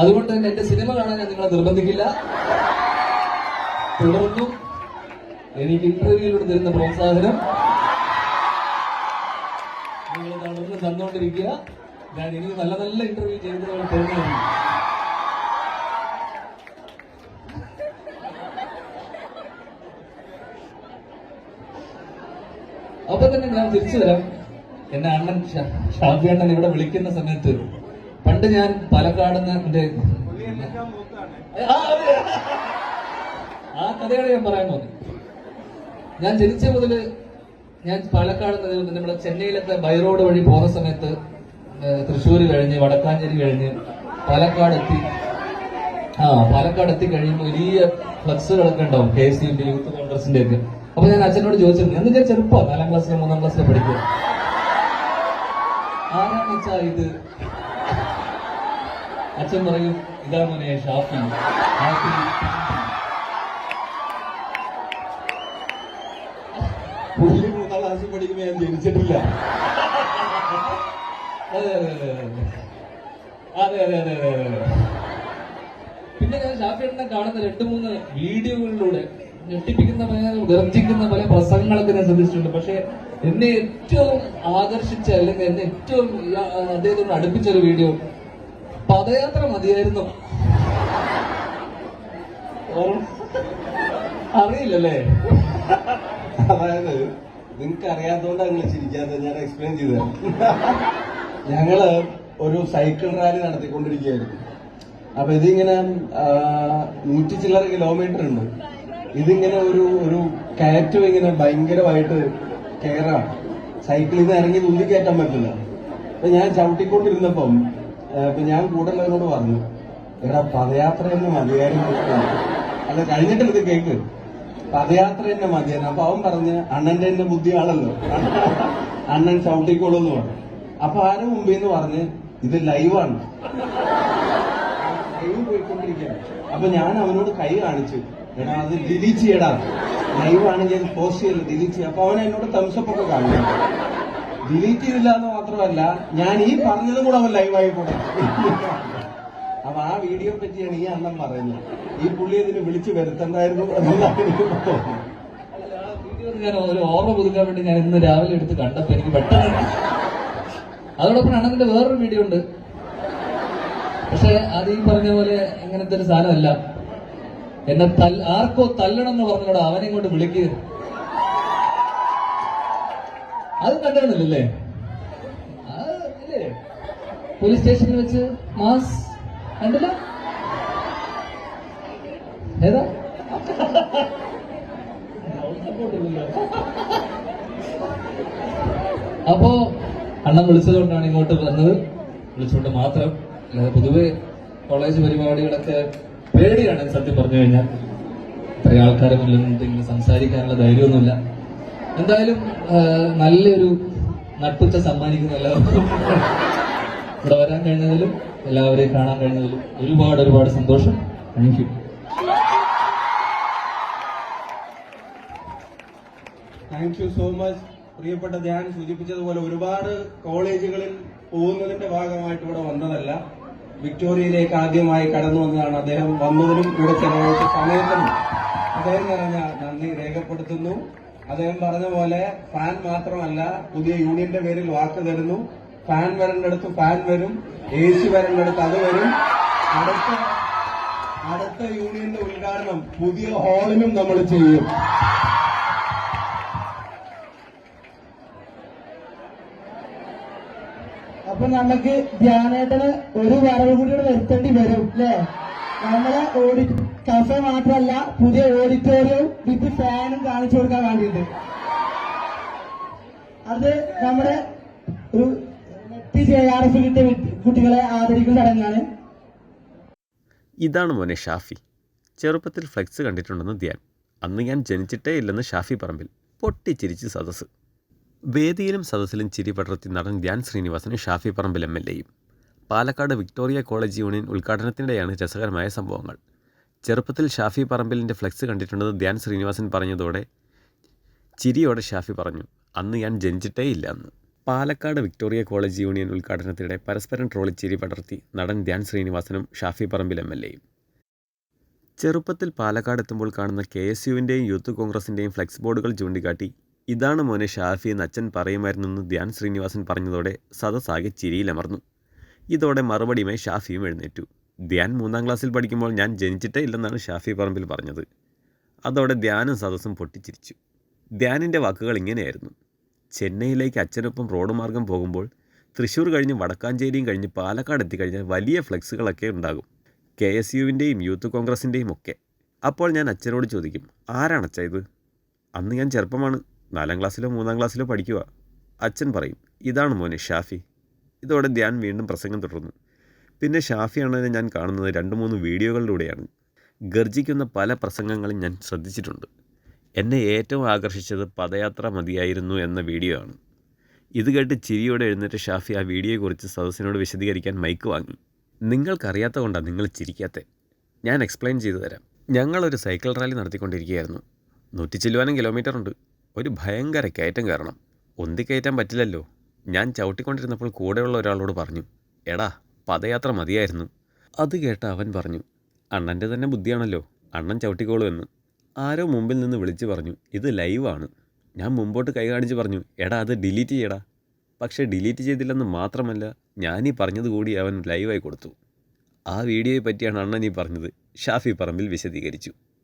അതുകൊണ്ട് തന്നെ എന്റെ സിനിമ കാണാൻ ഞാൻ നിങ്ങളെ നിർബന്ധിക്കില്ല. തുടർന്നും എനിക്ക് ഇന്റർവ്യൂവിലൂടെ തരുന്ന പ്രോത്സാഹനം. നിങ്ങൾ തുടർന്ന് തന്നുകൊണ്ടിരിക്കുക. ഞാൻ ഇനി നല്ല നല്ല ഇന്റർവ്യൂ ചെയ്ത് തരുന്നതാണ് അപ്പൊ തന്നെ ഞാൻ തിരിച്ചു തരാം എന്റെ അണ്ണൻ ഷാഫി അണ്ണൻ ഇവിടെ വിളിക്കുന്ന സമയത്ത് പണ്ട് ഞാൻ പാലക്കാട് ആ. കഥയാണ് ഞാൻ പറയാൻ പോകുന്നത്. ഞാൻ ജനിച്ച മുതൽ ഞാൻ പാലക്കാട് നമ്മുടെ ചെന്നൈയിലത്തെ ബൈറോഡ് വഴി പോകുന്ന സമയത്ത് തൃശ്ശൂർ കഴിഞ്ഞ് വടക്കാഞ്ചേരി കഴിഞ്ഞ് പാലക്കാട് എത്തി. ആ പാലക്കാട് എത്തി കഴിയുമ്പോൾ വലിയ ഫ്ലക്സുകളൊക്കെ ഉണ്ടാവും കെ സി ബി യൂത്ത് കോൺഗ്രസിന്റെ ഒക്കെ. അപ്പൊ ഞാൻ അച്ഛനോട് ചോദിച്ചിരുന്നു ഞാൻ ചെറുപ്പം? നാലാം ക്ലാസ്സിലോ മൂന്നാം ക്ലാസ്സിലും പഠിക്കുക? ആരാണെന്ന് വെച്ചാൽ ഇത് അച്ഛൻ പറയും ഇതാ മോനെ ഷാഫി ഷാഫി പുള്ളി മൂന്നാം ക്ലാസ്സിൽ പഠിക്കുമ്പോ ഞാൻ ജനിച്ചിട്ടില്ല. അതെ അതെ അതെ അതെ അതെ. അതെ അതെ അതെ അതെ പിന്നെ ഞാൻ ഷാഫിയേട്ടനെ കാണുന്ന രണ്ട് മൂന്ന് വീഡിയോകളിലൂടെ ഞെട്ടിപ്പിക്കുന്ന പല ഗർജിക്കുന്ന പല പ്രസംഗങ്ങളൊക്കെ ഞാൻ ശ്രദ്ധിച്ചിട്ടുണ്ട്. പക്ഷെ എന്നെ ഏറ്റവും ആകർഷിച്ച അല്ലെങ്കിൽ എന്നെ ഏറ്റവും അദ്ദേഹത്തോട് അടുപ്പിച്ച ഒരു വീഡിയോ പദയാത്ര മതിയായിരുന്നു. അറിയില്ലല്ലേ? അതായത് നിങ്ങൾക്ക് അറിയാത്തതുകൊണ്ട് ഞങ്ങൾ ചിരിക്കാത്ത ഞാൻ എക്സ്പ്ലെയിൻ ചെയ്തു ഞങ്ങൾ ഒരു സൈക്കിൾ റാലി നടത്തിക്കൊണ്ടിരിക്കുകയായിരുന്നു. അപ്പൊ ഇതിങ്ങനെ നൂറ്റി ചില്ലറ കിലോമീറ്റർ ഉണ്ട്. ഇതിങ്ങനെ ഒരു ഒരു കയറ്റം ഇങ്ങനെ ഭയങ്കരമായിട്ട് കയറാണ് സൈക്കിളിൽ നിന്ന് ഇറങ്ങി ഉന്തി കയറ്റാൻ പറ്റില്ല. അപ്പൊ ഞാൻ ചവിട്ടിക്കൊണ്ടിരുന്നപ്പം ആ, ഇപ്പൊ ഞാൻ കൂടെയുള്ളവരോട് പറഞ്ഞു എടാ പദയാത്ര തന്നെ മതിയായിരുന്നു അല്ല കഴിഞ്ഞിട്ട് ഇത് കേക്ക്. പദയാത്ര തന്നെ മതിയായിരുന്നു. അപ്പൊ അവൻ പറഞ്ഞ് അണ്ണന്റെ തന്നെ ബുദ്ധിയാണല്ലോ അണ്ണൻ ചവിട്ടിക്കോളൂ എന്ന് പറഞ്ഞു. അപ്പൊ ആരെ മുമ്പിൽ നിന്ന് പറഞ്ഞ് ഇത് ലൈവാണ് ലൈവ് പോയിക്കൊണ്ടിരിക്കുകയാണ്. അപ്പൊ ഞാൻ അവനോട് കൈ കാണിച്ചു. എടാ അത് ഡിലീറ്റ് ചെയ്യടാ. ലൈവാണ് ഞാൻ പോസ്റ്റ് ചെയ്യല്ലോ ഡിലീറ്റ് ചെയ്യാം. അപ്പൊ അവൻ എന്നോട് തംസപ്പൊക്കെ കാണിച്ചു. ഡിലീറ്റ് ചെയ്തില്ല എന്ന് മാത്രമല്ല ഞാൻ ഈ പറഞ്ഞതും കൂടെ അവൻ ലൈവായി കൂടെ അപ്പൊ ആ വീഡിയോ പറ്റിയാണ് ഈ അണ്ണൻ പറയുന്നത്. ഈ പുള്ളി ഇതിന് വിളിച്ചു വരുത്തണ്ടായിരുന്നു എന്നുള്ളതാണ് ഞാൻ ഒരു ഓർമ്മ പുതുക്കാൻ വേണ്ടി ഞാൻ ഇന്ന് രാവിലെ എടുത്ത് കണ്ടപ്പോ എനിക്ക് പെട്ടെന്ന് അതോടൊപ്പം അണ്ണന്റെ വേറൊരു വീഡിയോ ഉണ്ട്. പക്ഷെ അത് ഈ പറഞ്ഞ പോലെ അങ്ങനത്തെ ഒരു സാധനമല്ല. എന്നെ തൽ- ആർക്കോ തല്ലണം എന്ന് പറഞ്ഞോടാ അവനെ ഇങ്ങോട്ട് വിളിക്കുക അത് കണ്ടിരുന്നില്ലല്ലേ പോലീസ് സ്റ്റേഷനിൽ വെച്ച് മാസ് കണ്ടില്ല? ഏതാ? അപ്പോ അണ്ണൻ വിളിച്ചതുകൊണ്ടാണ് ഇങ്ങോട്ട് വന്നത്. വിളിച്ചുകൊണ്ട് മാത്രം. പൊതുവെ കോളേജ് പരിപാടികളൊക്കെ പേടിയാണ് സത്യം പറഞ്ഞു കഴിഞ്ഞാൽ. ഇത്രയും ആൾക്കാരെ മുന്നിൽ സംസാരിക്കാനുള്ള ധൈര്യമൊന്നുമില്ല. എന്തായാലും നല്ലൊരു നട്ടുച്ച സമ്മാനിക്കുന്ന എല്ലാവർക്കും. ഇവിടെ വരാൻ കഴിഞ്ഞതിലും എല്ലാവരെയും കാണാൻ കഴിഞ്ഞതിലും ഒരുപാട് ഒരുപാട് സന്തോഷം. Thank you thank you so much പ്രിയപ്പെട്ട ധ്യാൻ സൂചിപ്പിച്ചതുപോലെ ഒരുപാട് കോളേജുകളിൽ പോകുന്നതിന്റെ ഭാഗമായിട്ട് ഇവിടെ വന്നതല്ല. വിക്ടോറിയയിലേക്ക് ആദ്യമായി കടന്നു വന്നതാണ് അദ്ദേഹം. വന്നതിനും ഇവിടെ ചെലവഴിച്ച സമയത്തിനും അദ്ദേഹം നിറഞ്ഞ നന്ദി രേഖപ്പെടുത്തുന്നു. അദ്ദേഹം പറഞ്ഞ പോലെ ഫാൻ മാത്രമല്ല പുതിയ യൂണിയന്റെ പേരിൽ വാക്ക് തരുന്നു. ഫാൻ വരേണ്ടടുത്ത് ഫാൻ വരും. എ സി വരേണ്ടടുത്ത് അത് വരും. അടുത്ത അടുത്ത യൂണിയന്റെ ഉദ്ഘാടനം പുതിയ ഹാളിനും നമ്മൾ ചെയ്യും. അപ്പൊ നമുക്ക് ധ്യാനേട്ടന് ഒരു വരവ് കൂടി വരുത്തേണ്ടി വരും അല്ലേ? നമ്മളെ ഓഡി കഫെ മാത്രമല്ല പുതിയ ഓഡിറ്റോറിയവും വിത്ത് ഫാനും കാണിച്ചു കൊടുക്കാൻ വേണ്ടിയിട്ട്. അത് നമ്മുടെ ഒരു ജെ ആർ എഫ് കിട്ടിയ കുട്ടികളെ ആദരിക്കുന്ന ചടങ്ങാണ്. ഇതാണ് മോനെ ഷാഫി. ചെറുപ്പത്തിൽ ഫ്ലെക്സ് കണ്ടിട്ടുണ്ടെന്ന് ധ്യാൻ. അന്ന് ഞാൻ ജനിച്ചിട്ടേ ഇല്ലെന്ന് ഷാഫി പറമ്പിൽ. പൊട്ടിച്ചിരിച്ച് സദസ്സ്. വേദിയിലും സദസ്സിലും ചിരി പടർത്തി നടൻ ധ്യാൻ ശ്രീനിവാസനും ഷാഫി പറമ്പിൽ എം എൽ എയും പാലക്കാട് വിക്ടോറിയ കോളേജ് യൂണിയൻ ഉദ്ഘാടനത്തിനിടെയാണ് രസകരമായ സംഭവങ്ങൾ. ചെറുപ്പത്തിൽ ഷാഫി പറമ്പിലിന്റെ ഫ്ലെക്സ് കണ്ടിട്ടുണ്ടെന്ന് ധ്യാൻ ശ്രീനിവാസൻ പറഞ്ഞതോടെ ചിരിയോടെ ഷാഫി പറഞ്ഞു അന്ന് ഞാൻ ജനിച്ചിട്ടേ ഇല്ല എന്ന് പാലക്കാട് വിക്ടോറിയ കോളേജ് യൂണിയൻ ഉദ്ഘാടനത്തിനിടെ പരസ്പരം ട്രോളി ചിരി പടർത്തി നടൻ ധ്യാൻ ശ്രീനിവാസനും ഷാഫി പറമ്പിൽ എം എൽ എയും. ചെറുപ്പത്തിൽ പാലക്കാട് എത്തുമ്പോൾ കാണുന്ന കെ എസ് യുവിന്റെയും യൂത്ത് കോൺഗ്രസിന്റെയും ഫ്ലെക്സ് ബോർഡുകൾ ചൂണ്ടിക്കാട്ടി ഇതാണ് മോനെ ഷാഫി എന്ന് അച്ഛൻ പറയുമായിരുന്നെന്ന് ധ്യാൻ ശ്രീനിവാസൻ പറഞ്ഞതോടെ സദസ്സാകെ ചിരിയിലമർന്നു. ഇതോടെ മറുപടിയുമായി ഷാഫിയും എഴുന്നേറ്റു. ധ്യാൻ മൂന്നാം ക്ലാസ്സിൽ പഠിക്കുമ്പോൾ ഞാൻ ജനിച്ചിട്ടേ ഇല്ലെന്നാണ് ഷാഫി പറമ്പിൽ പറഞ്ഞത്. അതോടെ ധ്യാനും സദസ്സും പൊട്ടിച്ചിരിച്ചു. ധ്യാനിന്റെ വാക്കുകൾ ഇങ്ങനെയായിരുന്നു. ചെന്നൈയിലേക്ക് അച്ഛനൊപ്പം റോഡ് മാർഗം പോകുമ്പോൾ തൃശ്ശൂർ കഴിഞ്ഞ് വടക്കാഞ്ചേരിയും കഴിഞ്ഞ് പാലക്കാട് എത്തിക്കഴിഞ്ഞാൽ വലിയ ഫ്ലെക്സുകളൊക്കെ ഉണ്ടാകും. കെ എസ് യുവിന്റെയും യൂത്ത് കോൺഗ്രസിന്റെയും ഒക്കെ. അപ്പോൾ ഞാൻ അച്ഛനോട് ചോദിക്കും ആരാണ് അച്ഛ ഇത്? അന്ന് ഞാൻ ചെറുപ്പമാണ്. നാലാം ക്ലാസ്സിലോ മൂന്നാം ക്ലാസ്സിലോ പഠിക്കുക അച്ഛൻ പറയും ഇതാണ് മോനെ ഷാഫി. ഇതോടെ ധ്യാൻ വീണ്ടും പ്രസംഗം തുടർന്നു. പിന്നെ ഷാഫിയാണെന്ന് ഞാൻ കാണുന്നത് രണ്ട് മൂന്ന് വീഡിയോകളിലൂടെയാണ്. ഗർജിക്കുന്ന പല പ്രസംഗങ്ങളും ഞാൻ ശ്രദ്ധിച്ചിട്ടുണ്ട്. എന്നെ ഏറ്റവും ആകർഷിച്ചത് പദയാത്ര മതിയായിരുന്നു എന്ന വീഡിയോ ആണ്. ഇത് കേട്ട് ചിരിയോടെ എഴുന്നേറ്റ് ഷാഫി ആ വീഡിയോയെക്കുറിച്ച് സദസ്സിനോട് വിശദീകരിക്കാൻ മൈക്ക് വാങ്ങി. നിങ്ങൾക്കറിയാത്ത കൊണ്ടാണ് നിങ്ങൾ ചിരിക്കാത്തത് ഞാൻ എക്സ്പ്ലെയിൻ ചെയ്തു തരാം. ഞങ്ങളൊരു സൈക്കിൾ റാലി നടത്തിക്കൊണ്ടിരിക്കുകയായിരുന്നു. നൂറ്റി ചില്ലുവാനും കിലോമീറ്റർ ഉണ്ട്. ഒരു ഭയങ്കര കയറ്റം കയറണം ഒന്തി കയറ്റാൻ പറ്റില്ലല്ലോ. ഞാൻ ചവിട്ടിക്കൊണ്ടിരുന്നപ്പോൾ കൂടെയുള്ള ഒരാളോട് പറഞ്ഞു എടാ പദയാത്ര മതിയായിരുന്നു. അത് കേട്ട അവൻ പറഞ്ഞു അണ്ണന്റെ തന്നെ ബുദ്ധിയാണല്ലോ അണ്ണൻ ചവിട്ടിക്കോളൂ എന്ന്. ആരോ മുമ്പിൽ നിന്ന് വിളിച്ചു പറഞ്ഞു ഇത് ലൈവാണ് ഞാൻ മുമ്പോട്ട് കൈ കാണിച്ച് പറഞ്ഞു എടാ അത് ഡിലീറ്റ് ചെയ്യടാ. പക്ഷേ ഡിലീറ്റ് ചെയ്തില്ലെന്ന് മാത്രമല്ല ഞാനീ പറഞ്ഞത് കൂടി അവൻ ലൈവായി കൊടുത്തു. ആ വീഡിയോയെ പറ്റിയാണ് അണ്ണൻ ഈ പറഞ്ഞത്. ഷാഫി പറമ്പിൽ വിശദീകരിച്ചു.